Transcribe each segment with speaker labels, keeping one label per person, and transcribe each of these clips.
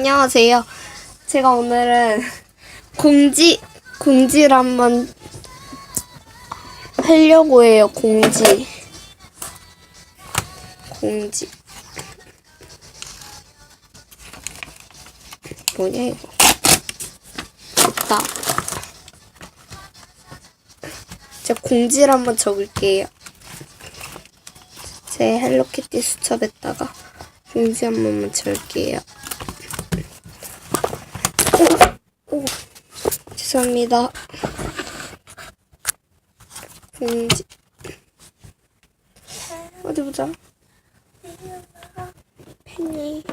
Speaker 1: 안녕하세요. 제가 오늘은 공지, 공지를 한번 하려고 해요, 공지. 공지. 뭐냐, 이거. 됐다. 제가 공지를 한번 적을게요. 제 헬로키티 수첩에다가 공지 한 번만 적을게요. 오, 오, 죄송합니다. 공지. 어디 보자. 펜이,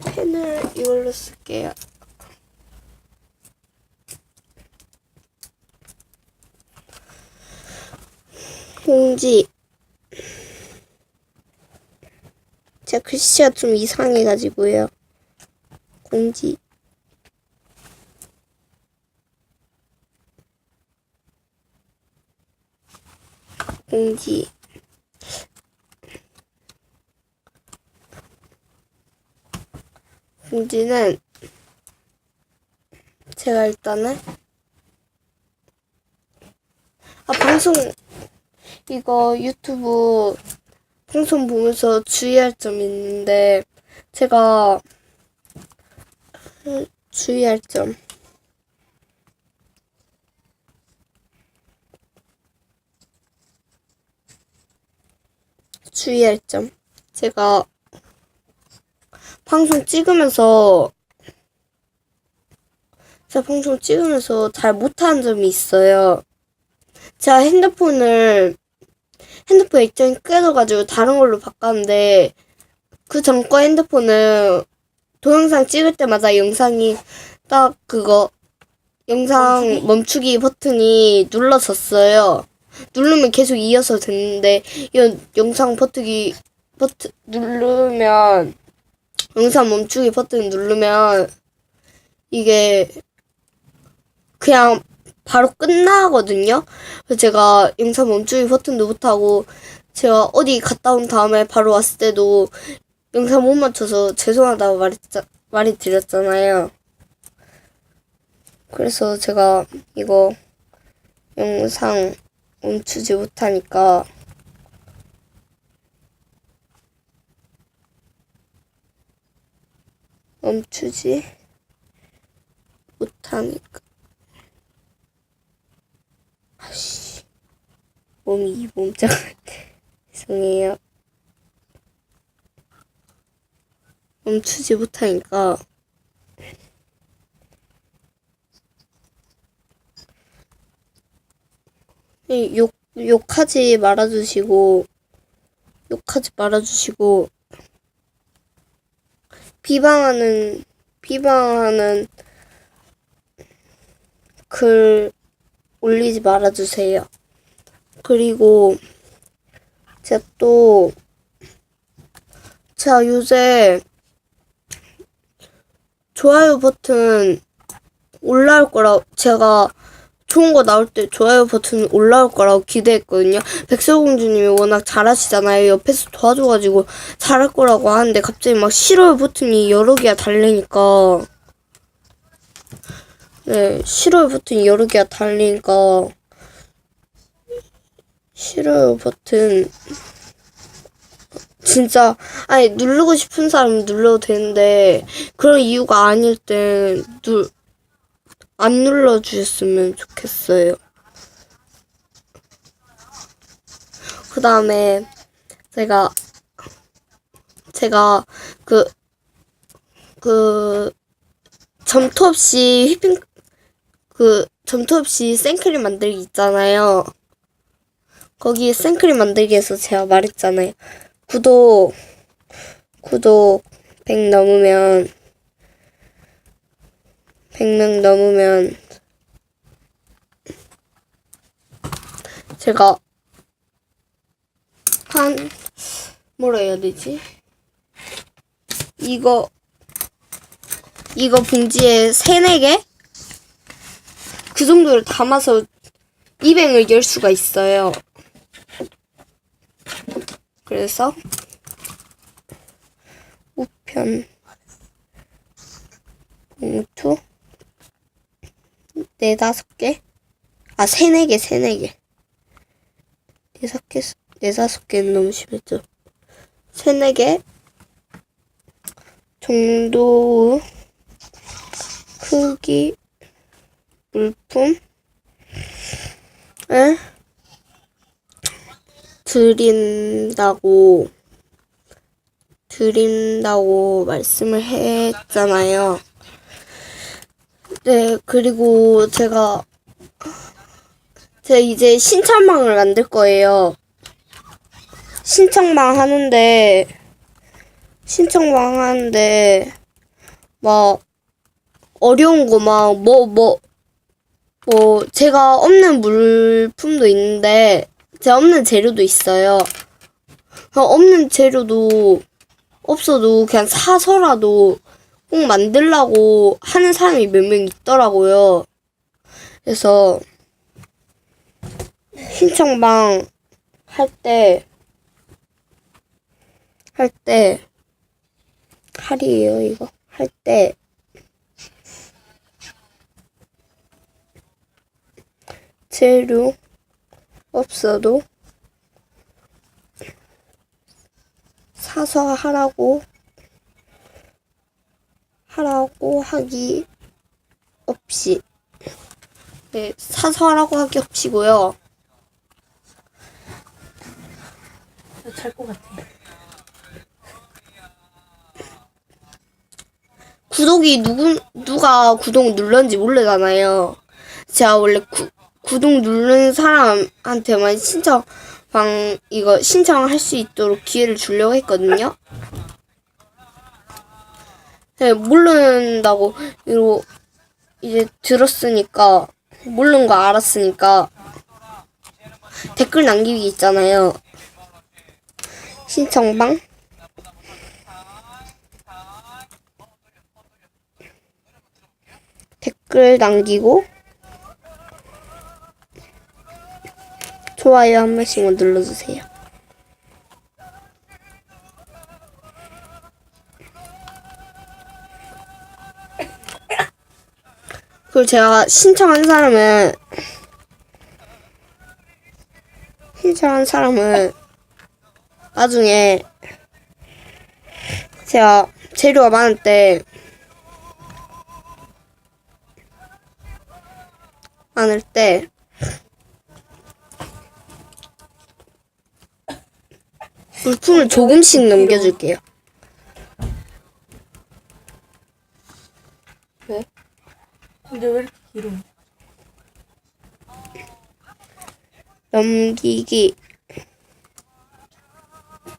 Speaker 1: 펜을 이걸로 쓸게요. 공지. 제가 글씨가 좀 이상해가지고요. 공지. 공지. 공지는 제가 일단은 아 방송 이거 유튜브 방송 보면서 주의할 점이 있는데 제가 음, 주의할 점 주의할 점 제가 방송 찍으면서 제가 방송 찍으면서 잘 못하는 점이 있어요. 제가 핸드폰을 핸드폰 액정이 끊어가지고 다른 걸로 바꿨는데 그전거 핸드폰은 동영상 찍을 때마다 영상이 딱 그거 영상 멈추기, 버튼이 눌러졌어요. 누르면 계속 이어서 됐는데 이 영상 버튼이 버튼 누르면 영상 멈추기 버튼 누르면 이게 그냥 바로 끝나거든요. 그래서 제가 영상 멈추기 버튼도 못하고 제가 어디 갔다 온 다음에 바로 왔을 때도 영상 못 맞춰서 죄송하다고 말했자, 말이 드렸잖아요. 그래서 제가 이거 영상 멈추지 못하니까. 멈추지 못하니까. 아씨 몸이 몸짱 죄송해요. 멈추지 못하니까 욕, 욕하지 말아주시고 욕하지 말아주시고 비방하는 비방하는 글 올리지 말아주세요. 그리고 제가 또 제가 요새 좋아요 버튼 올라올 거라 제가 좋은 거 나올 때 좋아요 버튼 올라올 거라고 기대했거든요. 백설공주님이 워낙 잘하시잖아요. 옆에서 도와줘가지고 잘할 거라고 하는데 갑자기 막 싫어요 버튼이 여러 개가 달리니까 네 싫어요 버튼이 여러 개가 달리니까 싫어요 버튼 진짜 아니 누르고 싶은 사람 눌러도 되는데 그런 이유가 아닐 땐눌 안 눌러주셨으면 좋겠어요. 그 다음에 제가 제가 그 그 점토 없이 휘핑 그 점토 없이 생크림 만들기 있잖아요. 거기 생크림 만들기에서 제가 말했잖아요. 구독 구독 100 넘으면 100명 넘으면 제가 한 뭐라 해야 되지? 이거 이거 봉지에 세네 개? 그 정도를 담아서 200을 열 수가 있어요. 그래서 우편 봉투 네 다섯 개? 아 세네 개, 세네 개. 네 다섯 개, 네 다섯 개는 너무 심했죠. 세네 개 정도 크기 물품을 드린다고 드린다고 말씀을 했잖아요. 네, 그리고 제가 제가 이제 신청방을 만들 거예요. 신청방 하는데 신청방 하는데 막 어려운 거 막 뭐 뭐 뭐 제가 없는 물품도 있는데 제가 없는 재료도 있어요. 그 없는 재료도 없어도 그냥 사서라도 꼭 만들라고 하는 사람이 몇 명 있더라고요. 그래서 신청방 할 때, 할 때, 할이에요, 이거. 할 때, 재료 없어도 사서 하라고 하라고 하기 없이 네, 사서 하라고 하기 없이고요.
Speaker 2: 잘것 같아.
Speaker 1: 구독이 누구 누가 구독 눌렀는지 모르잖아요. 제가 원래 구, 구독 누른 사람한테만 신청 방 이거 신청할 수 있도록 기회를 주려고 했거든요. 네, 모른다고 이거 이제 들었으니까 모르는 거 알았으니까 댓글 남기기 있잖아요. 신청방 댓글 남기고 좋아요 한 번씩만 눌러주세요. 그리고 제가 신청한 사람은 신청한 사람은 나중에 제가 재료가 많을 때 많을 때 물품을 조금씩 넘겨줄게요.
Speaker 2: 왜? 근데 왜 이렇게 길어?
Speaker 1: 넘기기.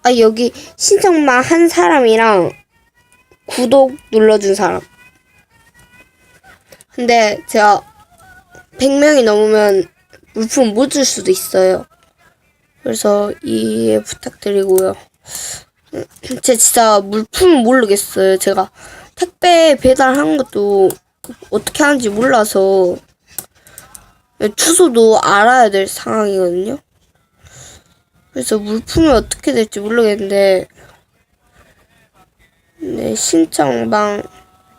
Speaker 1: 아, 여기 신청만 한 사람이랑 구독 눌러준 사람. 근데 제가 100명이 넘으면 물품 못 줄 수도 있어요. 그래서 이해 부탁드리고요. 음, 제가 진짜 물품 모르겠어요. 제가 택배 배달하는 것도 어떻게 하는지 몰라서 주소도 알아야 될 상황이거든요. 그래서 물품이 어떻게 될지 모르겠는데 네, 신청방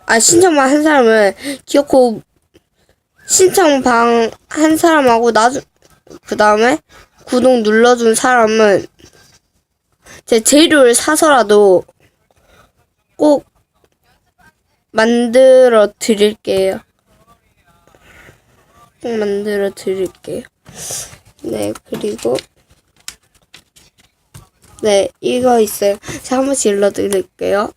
Speaker 1: 아 신청방 한 사람을 기어코 신청방 한 사람하고 나중 그 다음에 구독 눌러준 사람은 제 재료를 사서라도 꼭 만들어 드릴게요. 꼭 만들어 드릴게요. 네, 그리고 네, 이거 있어요. 제가 한 번씩 읽어드릴게요.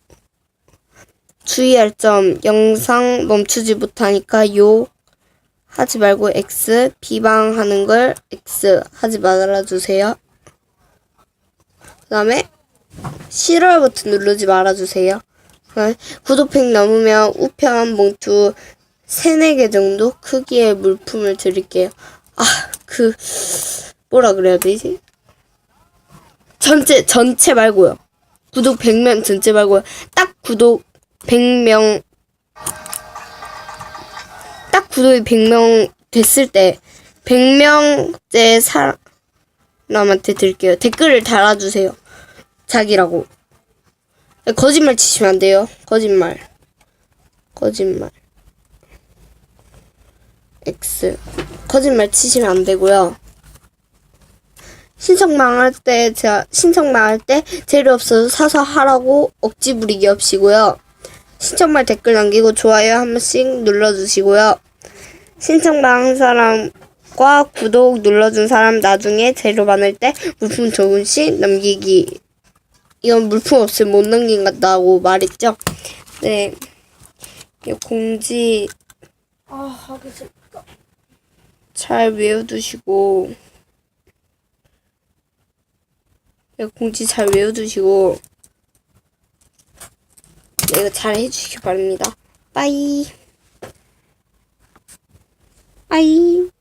Speaker 1: 주의할 점, 영상 멈추지 못하니까 요 하지 말고 X, 비방하는 걸 X 하지 말아주세요. 그 다음에 싫어요 버튼 누르지 말아주세요. 그다음에 구독 100 넘으면 우편 봉투 3, 4개 정도 크기의 물품을 드릴게요. 아, 그, 뭐라 그래야 되지? 전체, 전체 말고요. 구독 100명 전체 말고요. 딱 구독 100명, 딱 구독이 100명 됐을 때, 100명째 사람한테 드릴게요. 댓글을 달아주세요. 자기라고. 거짓말 치시면 안 돼요. 거짓말. 거짓말. X. 거짓말 치시면 안 되고요. 신청 망할 때, 제가, 신청 망할 때 재료 없어서 사서 하라고 억지 부리기 없이고요. 신청말 댓글 남기고 좋아요 한 번씩 눌러주시고요. 신청 망한 사람과 구독 눌러준 사람 나중에 재료 많을 때 물품 조금씩 남기기. 이건 물품 없으면 못 남긴다고 말했죠? 네. 이 공지
Speaker 2: 아 하기 싫다.
Speaker 1: 잘 외워두시고 네, 공지 잘 외워두시고 네, 내가 잘 해주시기 바랍니다. 빠이. 빠이.